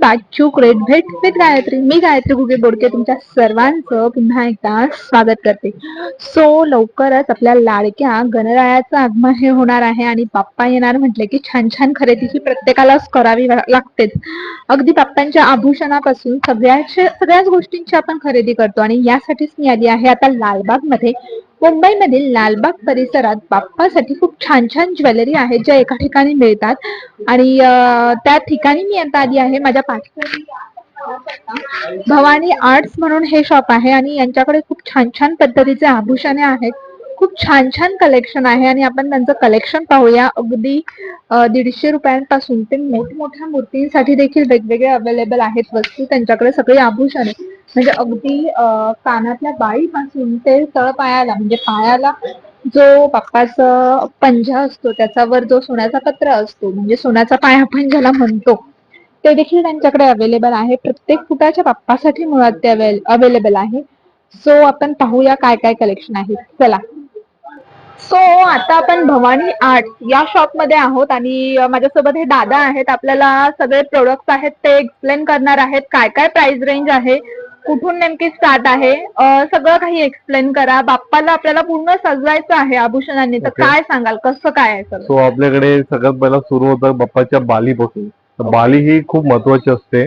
Back to great भेट with Gayatri. मी गायत्री गुगे बोडके तुमच्या सर्वांचं पुन्हा एकदा स्वागत करते. सो लवकरच आपल्या लाडक्या गणरायाचं आगमन हे होणार आहे आणि बाप्पा येणार म्हटले की छान छान खरेदी ही प्रत्येकालाच करावी लागतेच. अगदी बाप्पांच्या आभूषणापासून सगळ्याचे सगळ्याच गोष्टींची आपण खरेदी करतो आणि यासाठीच मी आली आहे आता लालबागमध्ये मुंबईमधील लालबाग परिसरात बाप्पासाठी खूप छान छान ज्वेलरी आहे ज्या एका ठिकाणी मिळतात. आणि त्या ठिकाणी मी आता आली आहे माझ्या पाठीवर भवानी आर्ट्स म्हणून हे शॉप आहे आणि यांच्याकडे खूप छान छान पद्धतीचे आभूषणे आहेत. खूप छान छान कलेक्शन आहे आणि आपण त्यांचं कलेक्शन पाहूया. अगदी दीडशे रुपयांपासून ते मोठमोठ्या मूर्तींसाठी देखील वेगवेगळे अवेलेबल आहेत वस्तू त्यांच्याकडे सगळी आभूषणे. म्हणजे अगदी कानातल्या बाळीपासून ते तळ पायाला म्हणजे पायाला जो बाप्पाचा पंजा असतो त्याच्यावर जो सोन्याचा पत्र असतो म्हणजे सोन्याचा पाय आपण ज्याला म्हणतो ते देखील त्यांच्याकडे अवेलेबल आहे. प्रत्येक फुटाच्या बाप्पासाठी मुळात ते अवेलेबल आहे. सो आपण पाहूया काय काय कलेक्शन आहे. चला. सो आता आपण भवानी आर्ट या शॉपमध्ये आहोत आणि माझ्यासोबत हे दादा आहेत. आपल्याला सगळे प्रोडक्ट आहेत ते एक्सप्लेन करणार आहेत. काय काय प्राइस रेंज आहे? कुठून नेमकी स्टार्ट आहे? सगळं काही एक्सप्लेन करा. बाप्पाला आपल्याला पूर्ण सजवायचं आहे आभूषणांनी. तर Okay. काय सांगाल? कसं काय आहे सगळं? सो आपल्याकडे सगळ्यात पहिला सुरू होतं बाप्पाच्या बालीपासून तर बाली ही खूप महत्वाची असते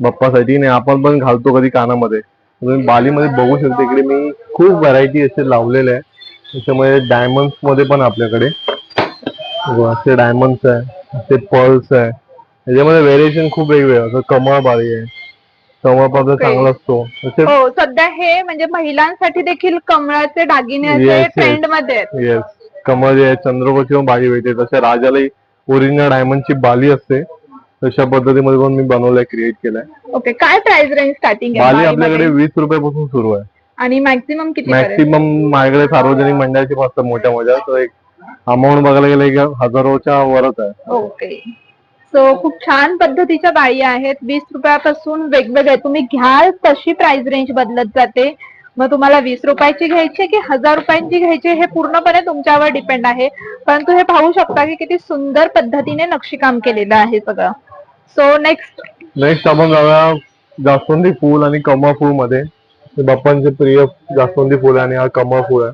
बाप्पासाठी. आणि आपण पण घालतो कधी कानामध्ये. तुम्ही बालीमध्ये बघू शकता इकडे मी खूप व्हरायटी असे लावलेले आहे. त्याच्यामध्ये डायमंड्समध्ये पण आपल्याकडे. बघा, असे डायमंड्स आहे असे पर्ल्स आहे. त्याच्यामध्ये व्हेरिएशन खूप वेगवेगळे असं कमळ बाली आहे. आपला Okay. चांगला असतो. हो सध्या हे म्हणजे महिलांसाठी देखील कमळाचे दागिने असे Yes, yes. ट्रेंडमध्ये आहेत. येस कमळ जे आहे चंद्रकोची पण बाली भेटते तसे राजालाही ओरिजिनल डायमंडची बाली असते. तशा पद्धतीमध्ये पण मी बनवलंय क्रिएट केलंय. ओके काय प्राइस रेंज स्टार्टिंग बाली आपल्याकडे? वीस रुपयापासून सुरू आहे. आणि मॅक्सिमम किती पर्यंत? मॅक्सिमम माझ्याकडे सार्वजनिक मंडळाची असतात मोठ्या मोठ्या तर एक अमाऊंट बघायला गेलं की हजारोच्या वरच आहे. ओके. सो खूप छान पद्धतीच्या बाळी आहेत. वीस रुपयापासून वेगवेगळे. तुम्ही घ्याल तशी प्राइस रेंज बदलत जाते. मग तुम्हाला वीस रुपयाची घ्यायची की हजार रुपयांची घ्यायची हे पूर्णपणे तुमच्यावर डिपेंड आहे. परंतु हे पाहू शकता की किती सुंदर पद्धतीने नक्षीकाम केलेलं आहे सगळं. सो नेक्स्ट नेक्स्ट आपण जाऊया जास्वंदी फूल आणि कमळ फूल मध्ये हे बाप्पांचे प्रिय जास्वंदी फूल आहे आणि हा कमळ फूल आहे.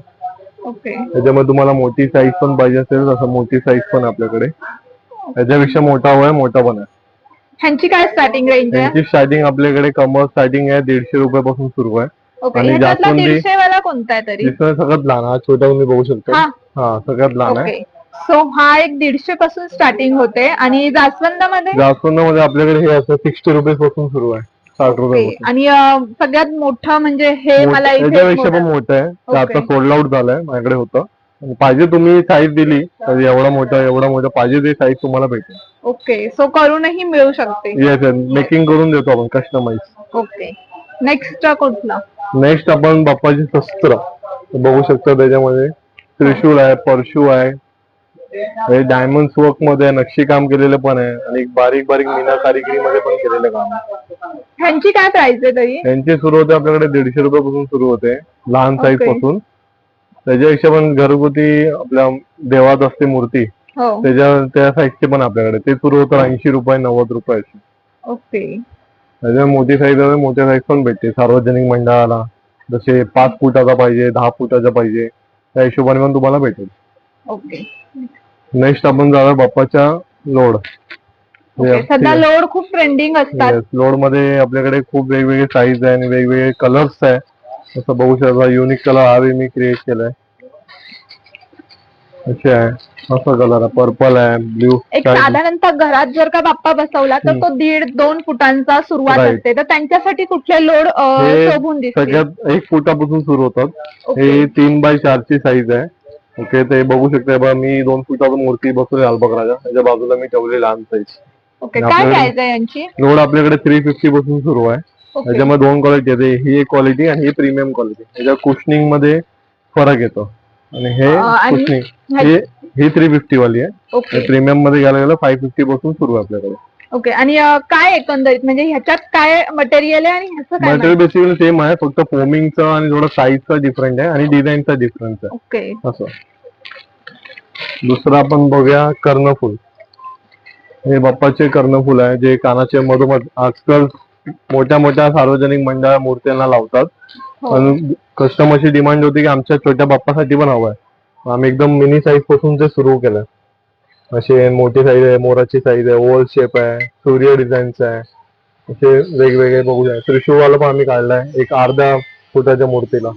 ओके त्याच्यामध्ये तुम्हाला मोठी साईज पण पाहिजे असेल तसं मोठी साईज पण आपल्याकडे. त्याच्यापेक्षा मोठा हवा आहे मोठा पण आहे. ह्यांची काय स्टार्टिंग रेंज आहे? त्यांची स्टार्टिंग आपल्याकडे कमळ स्टार्टिंग आहे दीडशे रुपयापासून सुरू आहे. ओके आणि ह्याच्यातला जास्वंदी- दीडशे वाला कोणता आहे तरी? दिसणं सगळ्यात लहान हा छोटा तुम्ही बघू शकता. हा. हा सगळ्यात लहान आहे. ओके सो हा एक दीडशे पासून स्टार्टिंग होते. आणि जास्वंदामध्ये? जास्वंदामध्ये आपल्याकडे हे असं सिक्स्टी रुपीजपासून सुरू आहे साठ रुपये. आणि अं, सगळ्यात मोठं म्हणजे हे मला इथे त्याच्यापेक्षा पण मोठं- मोठं आहे. ते आता ओके. सोल्ड आउट झालंय माझ्याकडे होतं. पाहिजे तुम्ही साईज दिली तर एवढा मोठा एवढा मोठा पाहिजे ते साईज तुम्हाला भेटेल. ओके सो करूनही मिळू शकते. येस मेकिंग करून देतो आपण कस्टमाइज ओके नेक्स्ट कुठला? नेक्स्ट आपण बाप्पाची शस्त्र. बघू शकता त्याच्यामध्ये. त्रिशूळ आहे परशू आहे. हे डायमंड वर्कमध्ये नक्षीकाम केलेलं पण आहे. आणि बारीक बारीक मीना कारिगिरी मध्ये पण केलेलं काम आहे. ह्यांची काय प्राइस आहे तरी त्यांची सुरू होते आपल्याकडे दीडशे रुपयापासून सुरू होते. लहान साईज. पासून. त्याच्यापेक्षा पण घरगुती आपल्या देवात असते मूर्ती हो. त्याच्या त्या साईजचे पण आपल्याकडे. ते सुरू होतं ऐंशी रुपये नव्वद रुपयाचे ओके. त्याच्या मोठी साईज आहे मोठ्या साईज पण भेटते. सार्वजनिक मंडळाला जसे पाच फुटाचा पाहिजे दहा फुटाचा पाहिजे त्या हिशोबाने पण तुम्हाला भेटेल. ओके. नेक्स्ट आपण जाऊया बाप्पाच्या लोड. ओके. सध्या लोड खूप ट्रेंडिंग असतात. लोडमध्ये आपल्याकडे खूप वेगवेगळे साईज आहे आणि वेगवेगळे कलर्स आहे. असं बघू शकता युनिक कलर बी मी क्रिएट केलाय. असे आहे. असा कलर आहे. पर्पल आहे ब्ल्यू एक साधारणतः घरात जर का बाप्पा बसवला तर तो दीड दोन फुटांचा सुरुवात. असते. तर त्यांच्यासाठी कुठले लोड शोभून सगळ्यात एक फुटापासून सुरू होतात. हे तीन बाय चारची साईज आहे. ओके ते बघू शकता बघा मी दोन फुटाची मूर्ती बसवली राजा त्याच्या बाजूला मी ठेवली लहान साईज ओके काय प्राइस आहे यांची? लोड आपल्याकडे थ्री फिफ्टी पासून सुरू आहे. त्याच्यामध्ये दोन क्वालिटी येते ही एक क्वालिटी आणि ही प्रीमियम क्वालिटी त्याच्या कुशनिंगमध्ये फरक येतो. आणि हे कुशनिंग हे ही थ्री फिफ्टी वाली आहे. प्रीमियममध्ये घ्यायला गेलं फाय फिफ्टी पासून सुरू आहे आपल्याकडे. ओके आणि काय एकंदरीत? म्हणजे ह्याच्यात काय मटेरियल आहे आणि काय मटेरियल बेसिकली सेम आहे. फक्त फोमिंगचा आणि थोडा साईजचा डिफरंट आहे आणि डिझाईनचा डिफरन्स आहे. ओके असं. दुसरं आपण बघूया कर्णफूल. हे बाप्पाचे कर्णफुल आहे. जे कानाचे मधोमध आजकाल मोठ्या मोठ्या सार्वजनिक मंडळ मूर्त्यांना लावतात. हो. आणि कस्टमरची डिमांड होती की आमच्या छोट्या बाप्पासाठी पण हवं आहे आम्ही एकदम मिनी साईजपासून ते सुरू केलंय असे मोठी साईज आहे मोराची साईज आहे ओव्हल शेप आहे सूर्य डिझाईनचं आहे. असे वेगवेगळे बघू शकता. त्रिशूळवाला पण आम्ही काढलाय. एक अर्ध्या फुटाच्या मूर्तीला.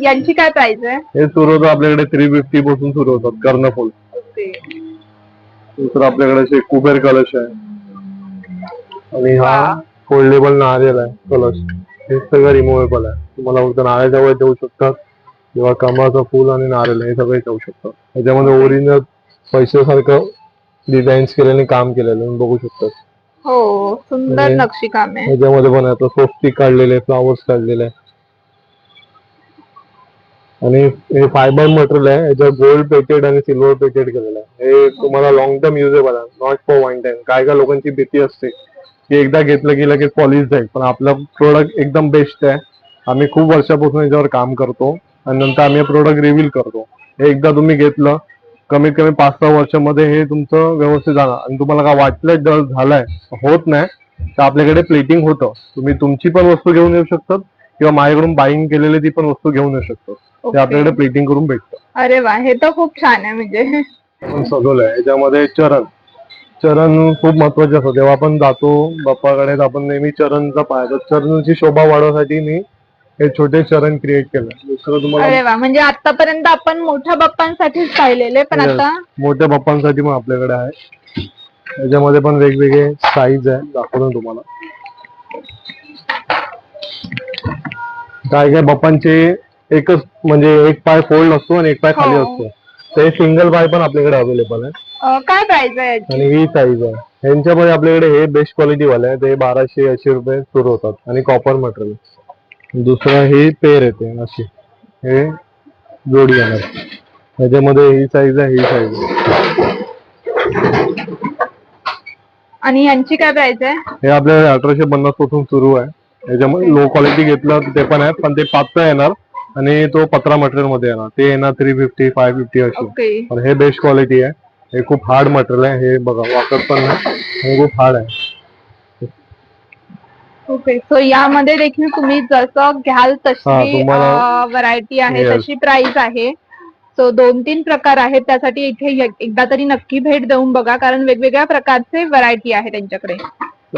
यांची काय प्राइस आहे? हे सुरू होतं आपल्याकडे थ्री फिफ्टी पासून सुरू होतात कर्णफुल दुसरं आपल्याकडे असे कुबेर कलश आहे. आणि हा. फोल्डेबल नारळ आहे कलश हे सगळं रिमूवेबल आहे. तुम्हाला फक्त वर ठेवू शकतात किंवा कमळाचं फुल आणि नारळ हे सगळे ठेवू शकतात. त्याच्यामध्ये ओरिजिनल पैशासारखं डिझाईन्स केलेले काम केलेलं बघू शकतात. हो सुंदर आणि- नक्षीकाम आहे. त्याच्यामध्ये पण आता स्वस्तिक काढलेले फ्लावर्स काढलेले. आणि हे फायबर मटेरियल आहे याच्यात गोल्ड पेटेड आणि सिल्वर पेटेड केलेलं आहे. हे तुम्हाला लॉंग टर्म युजेबल आहे नॉट फॉर वन टाइम काय काय लोकांची भीती असते. की एकदा घेतलं की लगेच पॉलिश जाईल पण आपलं प्रोडक्ट एकदम बेस्ट आहे. आम्ही खूप वर्षापासून याच्यावर काम करतो आणि नंतर आम्ही प्रोडक्ट रिव्हील करतो. हे एकदा तुम्ही घेतलं कमीत कमी पाच सहा वर्षामध्ये हे तुमचं व्यवस्थित जाणार. आणि तुम्हाला काय वाटलं जर झालंय होत नाही तर आपल्याकडे प्लेटिंग होतं. तुम्ही तुमची पण वस्तू घेऊन येऊ शकतात किंवा माझ्याकडून बाईंग केलेली ती पण वस्तू घेऊन येऊ शकतात. ते. आपल्याकडे प्लेटिंग करून भेटतं. अरे वा हे तर खूप छान आहे म्हणजे. सजवलंय. याच्यामध्ये चरण. चरण खूप महत्त्वाचे असतं जेव्हा आपण जातो बाप्पाकडे तर आपण नेहमी चरणचा पाहायचं चरणची शोभा वाढवण्यासाठी मी हे छोटे चरण क्रिएट केलं. दुसरं तुम्हाला अरे वा. म्हणजे आतापर्यंत आपण मोठ्या बाप्पांसाठीच पाहिलेले पण Yes. आता? मोठ्या बाप्पांसाठी पण आपल्याकडे आहे. याच्यामध्ये पण वेगवेगळे साईज आहे दाखवतो तुम्हाला. काय काय बाप्पांचे एकच म्हणजे एक पाय फोल्ड असतो आणि एक पाय खाली हो. असतो. ते सिंगल पाय पण आपल्याकडे अवेलेबल आहे अं, काय प्राइस आहे याची आणि ही साईज आहे. यांच्यामध्ये आपल्याकडे हे बेस्ट क्वालिटी वाले आहे ते बाराशे ऐंशी रुपये सुरू होतात. आणि कॉपर मटेरियल दुसरं हे पेर येते अशी. हे जोडी येणार. त्याच्यामध्ये ही साईज आहे ही साईज आहे. आणि यांची काय प्राइस आहे? हे आपल्याकडे अठराशे पन्नासपासून सुरू आहे. याच्यामध्ये लो क्वालिटी घेतलं तर ते पण आहे पण ते पातळ येणार. आणि तो पत्रा मटेरियलमध्ये येणार. ते येणार थ्री फिफ्टी फाय फिफ्टी अशी. ओके पण हे बेस्ट क्वालिटी आहे. हे खूप हार्ड मटेरियल आहे. हे बघा वाकत पण नाही. हे खूप हार्ड आहे. ओके सो यामध्ये देखील तुम्ही जसं घ्याल तशी तुम्हाला- व्हरायटी आहे Yes. तशी प्राइस आहे. सो दोन तीन प्रकार आहेत. त्यासाठी इथे एकदा तरी नक्की भेट देऊन बघा कारण वेगवेगळ्या प्रकारचे व्हरायटी आहे त्यांच्याकडे.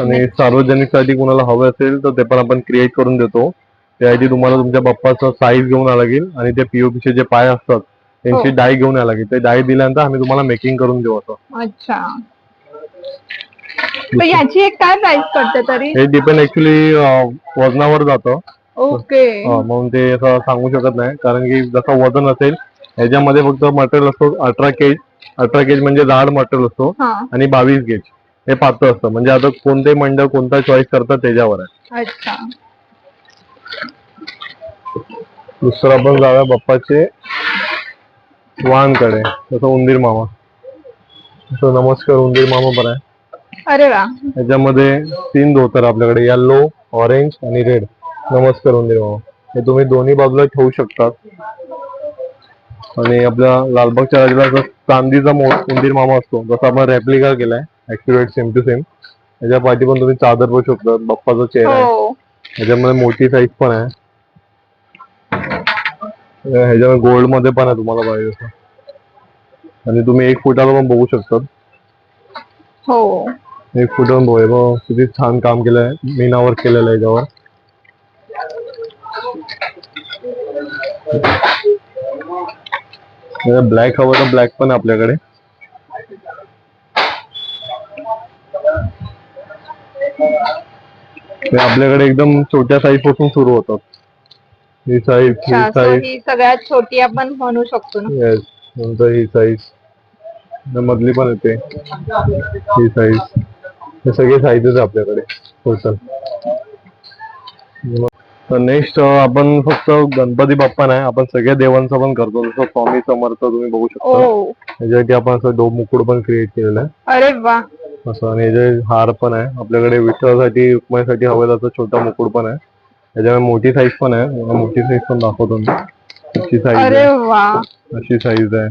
आणि सार्वजनिकसाठी कुणाला हवं असेल तर ते पण आपण क्रिएट करून देतो. त्यासाठी तुम्हाला तुमच्या बाप्पाचा साईज घेऊन यावं लागेल आणि ते पीओपीचे जे पाय असतात त्यांची हो. डाय घेऊन यावं लागेल. ते डाय दिल्यानंतर आम्ही तुम्हाला मेकिंग करून देऊ असं. अच्छा. तर याची एक काय प्राइस पडते तरी? हे डिपेंड ऍक्च्युली वजनावर जातं. ओके. हा, म्हणून ते असं सांगू शकत नाही. कारण की जसं वजन असेल ह्याच्यामध्ये फक्त मटेरियल असतो अठरा केज अठरा केज म्हणजे जाड मटेरियल असतो हा. आणि बावीस गेज हे पातळ असतं. म्हणजे आता कोणते मंडळ कोणता चॉईस करतात त्याच्यावर आहे. अच्छा. दुसरं आपण जाऊया बाप्पाचे. वाहनकडे जसं उंदीर मामा. तसं नमस्कार उंदीर मामा पण आहे. अरे वा. याच्यामध्ये तीन धोतर आपल्याकडे. येल्लो ऑरेंज आणि रेड नमस्कार उंदीर मामा. हे तुम्ही दोन्ही बाजूला ठेवू शकतात. आणि आपल्या लालबागच्या राजाला चांदीचा मो उंदीर मामा असतो जसा आपण रेप्लिका केलाय ऍक्युरेट सेम टू सेम याच्या पाठी पण तुम्ही चादर बघू शकता बाप्पाचा चेहरा आहे. हो. ह्याच्यामध्ये मोठी साईज पण आहे. ह्याच्यामध्ये गोल्डमध्ये पण आहे तुम्हाला पाहिजे असं. आणि तुम्ही एक फुटाला पण बघू शकतात. हो. एक बघ, किती छान काम केलंय. मीनावर केलेलं आहे याच्यावर. ब्लॅक हवं तर ब्लॅक पण आहे आपल्याकडे. आपल्याकडे एकदम छोट्या साईजपासून सुरू होतात. ही साईज ही अच्छा so साईज. ही सगळ्यात छोटी आपण म्हणू शकतो ना. येस नंतर ही साईज? मधली पण येते. ही साईज. हे सगळे साईजेस आपल्याकडे टोटल तर नेक्स्ट आपण फक्त गणपती बाप्पा नाही आपण सगळ्या देवांचं पण करतो. जसं स्वामी समर्थ तुम्ही बघू शकता. ओ त्याच्यासाठी आपण असं डोब मुकुड पण क्रिएट केलेलं आहे. अरे वा. असं आणि जे हार पण आहे आपल्याकडे विठ्ठलासाठी रुक्माईसाठी हवे त्याचा छोटा मुकुट पण आहे. त्याच्यामध्ये मोठी साईज पण आहे. मला मोठी साईज पण दाखवतो मी. अशी साईज अरे आहे. वा. अशी साईज आहे.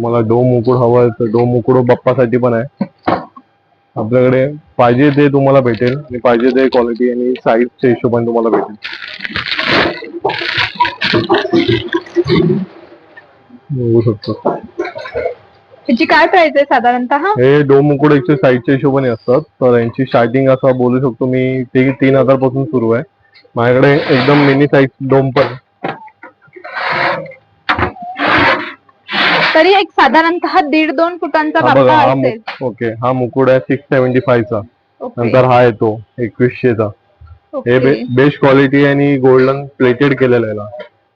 मला डोम मुकुड हवं आहे तर डोम मुकुड बाप्पासाठी पण आहे. आपल्याकडे पाहिजे ते तुम्हाला भेटेल. आणि पाहिजे ते क्वालिटी आणि साईजच्या हिशोबाने तुम्हाला भेटेल. बघू शकतो. ह्याची काय प्राइस आहे साधारणतः? हे डोम मुकुड एकशे साईजच्या हिशोबाने असतात. तर यांची स्टार्टिंग असं बोलू शकतो मी ते तीन हजारपासून सुरू आहे. माझ्याकडे एकदम मिनी साईज डोम पण. तरी एक साधारणतः दीड दोन फुटांचा हा बघा बाप्पा हा असेल. ओके हा मुकुड आहे सिक्स सेव्हन्टी फायचा ओके, नंतर हा येतो एकवीसशेचा हे ओके. बेस्ट क्वालिटी आणि गोल्डन प्लेटेड केलेलं आहे याला.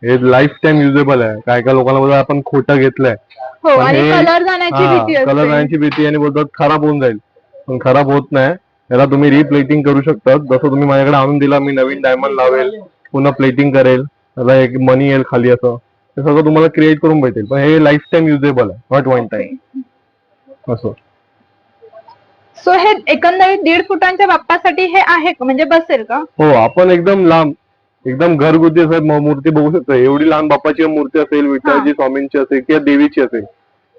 हे लाईफ टाइम युजेबल आहे. काय काय लोकांना बोलतात आपण खोटं घेतलंय. हो पण आणि हे- कलर जाण्याची भीती कलर असते. जाण्याची भीती आणि बोलतात खराब होऊन जाईल. पण खराब होत नाही. याला तुम्ही रिप्लेटिंग करू शकता. जसं तुम्ही माझ्याकडे आणून दिला मी नवीन डायमंड लावेल पुन्हा प्लेटिंग करेल त्याला एक मनी येईल खाली असं. हे सगळं तुम्हाला क्रिएट करून भेटेल. पण हे लाईफ टाइम युजेबल आहे नॉट वन टाइम असं. सो हे एकंदरीत दीड फुटांच्या बाप्पासाठी हे आहे का? म्हणजे बसेल का? हो आपण एकदम लांब एकदम घरगुती असं म- मूर्ती बघू शकतो. एवढी लहान बाप्पाची मूर्ती असेल विठ्ठलाची स्वामींची असेल किंवा देवीची असेल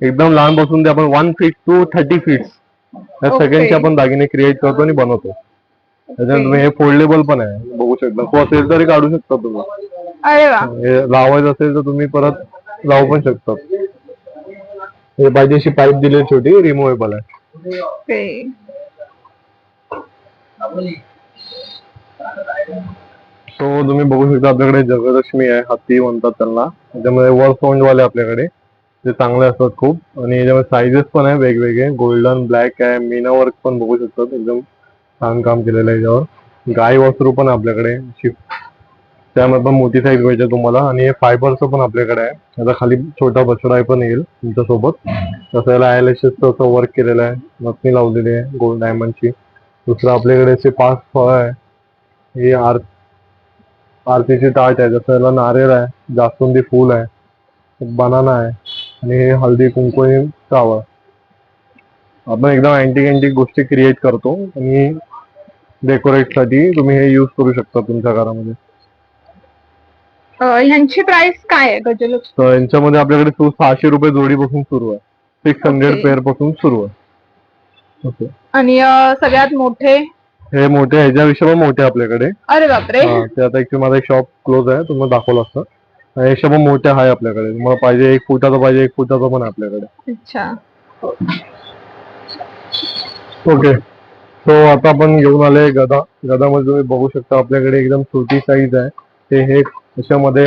एकदम लहानपासून ते आपण one feet to thirty feet या Okay. सगळ्यांचे आपण दागिने क्रिएट करतो आणि बनवतो. त्याच्यानंतर तुम्ही हे फोल्डेबल पण आहे. बघू शकता. तो असेल तरी काढू शकता तुम्ही. हे लावायचं असेल तर तुम्ही परत लावू पण शकता. हे पाहिजे अशी पाईप दिली छोटी रिमुवेबल आहे. तो तुम्ही बघू शकता आपल्याकडे जगदलक्ष्मी आहे हत्ती म्हणतात त्यांना. त्याच्यामध्ये वर वाले आपल्याकडे. ते चांगले असतात खूप. आणि याच्यामध्ये साईजेस पण आहे वेगवेगळे. गोल्डन ब्लॅक आहे. मीना वर्क पण बघू शकतात. एकदम छान काम केलेलं आहे याच्यावर. गाय वस्त्रू पण आपल्याकडे. शिफ्ट त्यामध्ये पण मोठी साईज पाहिजे तुम्हाला. आणि हे फायबरचं पण आपल्याकडे आहे. याचा खाली छोटा बछडा पण येईल तुमच्यासोबत. तसं याला आयलॅशेसचं असं वर्क केलेलं आहे. नथनी लावलेली आहे. गोल्ड डायमंडची दुसरं आपल्याकडे असे पाच फळं आहे. हे आर आरतीची ताट आहे. जसं याला नारळ आहे. जास्वंदी फूल आहे. बनाना आहे. आणि हे हळदी कुंकू आणि फ्लावर. आपण एकदम अँटिक अँटिक गोष्टी क्रिएट करतो आणि डेकोरेटसाठी तुम्ही हे युज करू शकता तुमच्या घरामध्ये. अ, ह्यांची प्राइस काय आहे गजलक्ष्मी? तर यांच्यामध्ये आपल्याकडे सु- सहाशे रुपये जोडीपासून सुरू आहे. Six hundred Okay. पेअरपासून सुरू आहे. ओके आणि अ, सगळ्यात मोठे? हे मोठे ह्याच्याविषयी पण मोठे आपल्याकडे. अरे बापरे. हा, ते आता ऍक्च्युली माझा एक शॉप क्लोज आहे तुम्हाला दाखवलं असतं. ह्याच्या पण मोठे आहे आपल्याकडे. तुम्हाला पाहिजे एक फुटाचं पाहिजे एक फुटाचं पण आहे आपल्याकडे. अच्छा. ओके सो आता आपण घेऊन आले गदा. गदामध्ये तुम्ही बघू शकता आपल्याकडे एकदम छोटी साईज आहे. ते हे त्याच्यामध्ये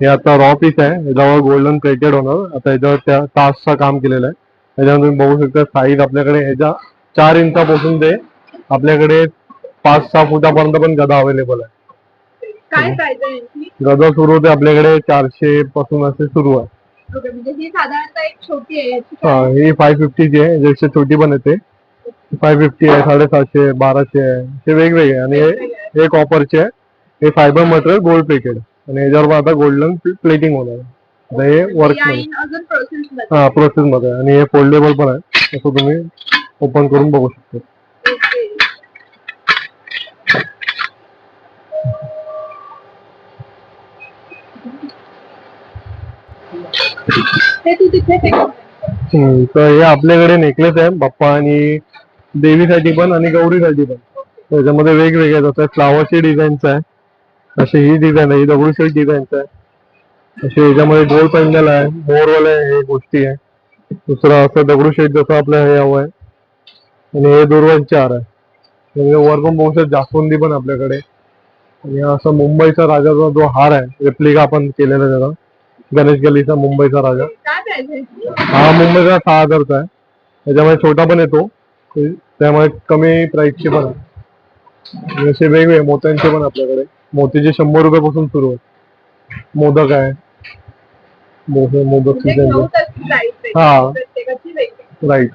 हे आता रॉ पीस आहे. याच्यावर गोल्डन प्लेटेड होणार. आता याच्यावर त्या तासचं काम केलेलं आहे. त्याच्यावर तुम्ही बघू शकता साईज आपल्याकडे ह्याच्या चार इंचापासून ते आपल्याकडे पाच सहा फुटापर्यंत पण गदा अवेलेबल आहे. काय प्राइस आहे यांची? गदा सुरू होते आपल्याकडे चारशे पासून असे सुरू आहे. ओके, म्हणजे ही साधारणतः एक छोटी आहे याची हा ही फाय फिफ्टीची आहे ज्याची छोटी पण येते. फाय फिफ्टी आहे साडेसातशे बाराशे आहे हे वेगवेगळे आहे. आणि हे हे कॉपरचे आहे. हे फायबर मटेरियल गोल्ड प्लेटेड आणि याच्यावर पण आता गोल्डन प्लेटिंग होणार आहे. आता हे वर्कमध्ये येईन अजून प्रोसेस मध्ये हा प्रोसेस मध्ये आहे. आणि हे फोल्डेबल पण आहे. असं तुम्ही ओपन करून बघू शकता. ओके. ते तू हम्म, तर हे आपल्याकडे नेकलेस आहे बाप्पा आणि देवीसाठी पण आणि गौरीसाठी पण. त्याच्यामध्ये वेगवेगळे जसं फ्लावरचे डिझाईन्स आहे. अशी ही डिझाईन आहे ही दगडूशेठ डिझाईन्स आहे. असे याच्यामध्ये गोल पेंडल आहे मोरवाले हे गोष्टी आहे. दुसरं असं दगडूशेठ जसं आपलं हे हवं आहे. आणि हे दुर्वांचे चार आहे. म्हणजे वर पण बघू शकता जास्वंदी पण आपल्याकडे. आणि असं मुंबईचा राजाचा जो हार आहे रेप्लिका आपण केलेला आहे त्याचा. गणेश गलीचा मुंबईचा राजा. हा मुंबईचा सहा हजारचा आहे. त्याच्यामध्ये छोटा पण येतो. ते- त्यामुळे कमी प्राइसचे पण आहे. असे वेगवेगळे मोत्यांचे पण आपल्याकडे. मोतीचे शंभर रुपये पासून सुरू आहे. मोदक आहे. मोदक म्हणजे. हा. राईट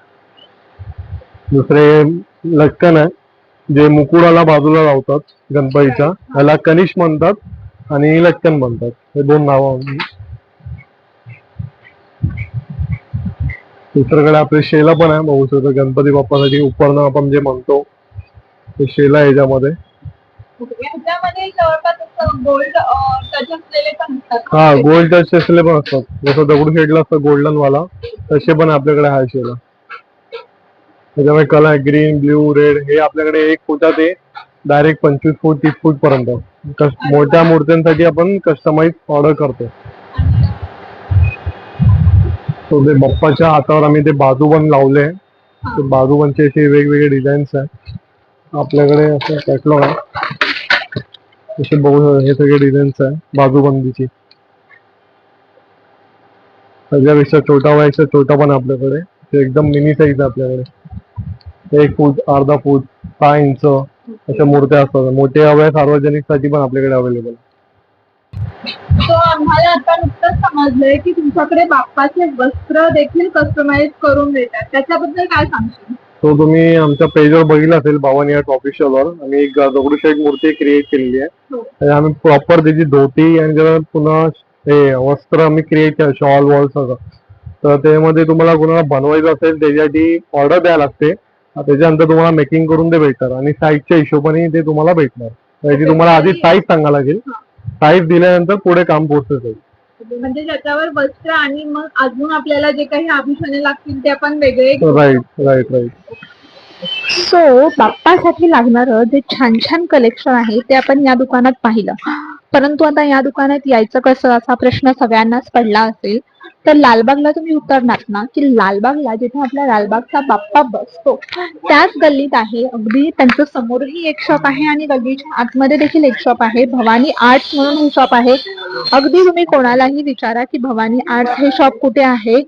दुसरे लटकन आहे. जे मुकुडाला बाजूला लावतात गणपतीच्या. याला कनिष म्हणतात आणि लटकन म्हणतात. हे दोन नावं दुसरीकडे आपले शेला पण आहे बघू शकतो. गणपती बाप्पासाठी उपरणं आपण जे म्हणतो ते शेला आहे याच्यामध्ये. हा गोल्ड टच असलेले पण असतात. जसं दगडूशेठला असतं गोल्डन वाला तसे पण आपल्याकडे आहे शेला. त्याच्यामुळे कलर ग्रीन ब्ल्यू रेड हे आपल्याकडे एक फुटा ते डायरेक्ट पंचवीस फूट तीस फूट पर्यंत. मोठ्या मूर्त्यांसाठी आपण कस्टमाइज ऑर्डर करतो. तो ते बाप्पाच्या हातावर आम्ही ते बाजूबंद लावले. ते बाजूबंदचे असे वेगवेगळे डिझाईन्स आहेत. आपल्याकडे असं कॅटलॉग आहे. असे बघू हे सगळे डिझाईन्स आहे बाजूबंदीची. सगळ्यापेक्षा छोटा व्हायचा छोटा पण आपल्याकडे. ते एकदम मिनी साईज आहे आपल्याकडे. एक फूट अर्धा फूट सहा इंच अशा मूर्त्या असतात. मोठे हव्या सार्वजनिकसाठी पण आपल्याकडे अवेलेबल तो आम्हाला आता नुकतंच समजलंय की तुमच्याकडे बाप्पाचे वस्त्र देखील कस्टमाइज करून देतात. त्याच्याबद्दल काय सांगशील? तो तुम्ही आमच्या पेजवर बघितला असेल भवानी आर्ट ऑफिशियलवर आम्ही एक दगडूशेठ मूर्ती क्रिएट केलेली आहे. हो. आणि आम्ही प्रॉपर त्याची धोती आणि त्याला पुन्हा हे वस्त्र आम्ही क्रिएट केलं शॉल वॉल सगळं तर त्यामध्ये तुम्हाला कोणाला बनवायचं असेल त्याच्यासाठी ऑर्डर द्यायला लागते. त्याच्यानंतर तुम्हाला मेकिंग करून ते भेटतात आणि साईजच्या हिशोबाने ते तुम्हाला भेटणार. त्याची तुम्हाला आधी साईज सांगा लागेल. साईज दिल्यानंतर पुढे काम प्रोसेस होईल म्हणजे ज्याच्यावर वस्त्र आणि मग अजून आपल्याला जे काही आभूषणे लागतील ते आपण वेगळे राईट राईट राईट सो बाप्पासाठी लागणारं जे छान छान कलेक्शन आहे ते आपण या दुकानात पाहिलं. परंतु आता या दुकानात यायचं कसं? असा प्रश्न सगळ्यांनाच पडला असेल. तर लालबागला तुम्ही उतरणार ना की लालबागला जिथे आपला लालबागचा बाप्पा बसतो त्याच गल्लीत आहे. अगदी त्यांच्या समोरही एक शॉप आहे आणि गल्लीच्या आतमध्ये देखील एक शॉप आहे. भवानी आर्ट्स म्हणून हे शॉप आहे. अगदी तुम्ही कोणालाही विचारा की भवानी आर्ट्स हे शॉप कुठे आहे.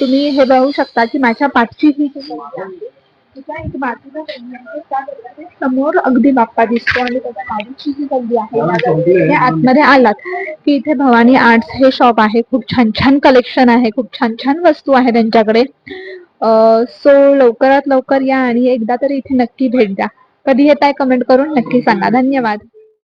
तुम्ही हे बघू शकता की माझ्या पाठची ही एक बाजूला त्या समोर अगदी बाप्पा दिसतो आणि त्याच्या बाजूची जी गल्ली आहे आतमध्ये आलात की इथे भवानी आर्ट्स हे शॉप आहे. खूप छान छान कलेक्शन आहे खूप छान छान वस्तू आहे त्यांच्याकडे. सो लवकरात लवकर या आणि एकदा तरी इथे नक्की भेट द्या. कधी येत आहे कमेंट करून नक्की सांगा. धन्यवाद.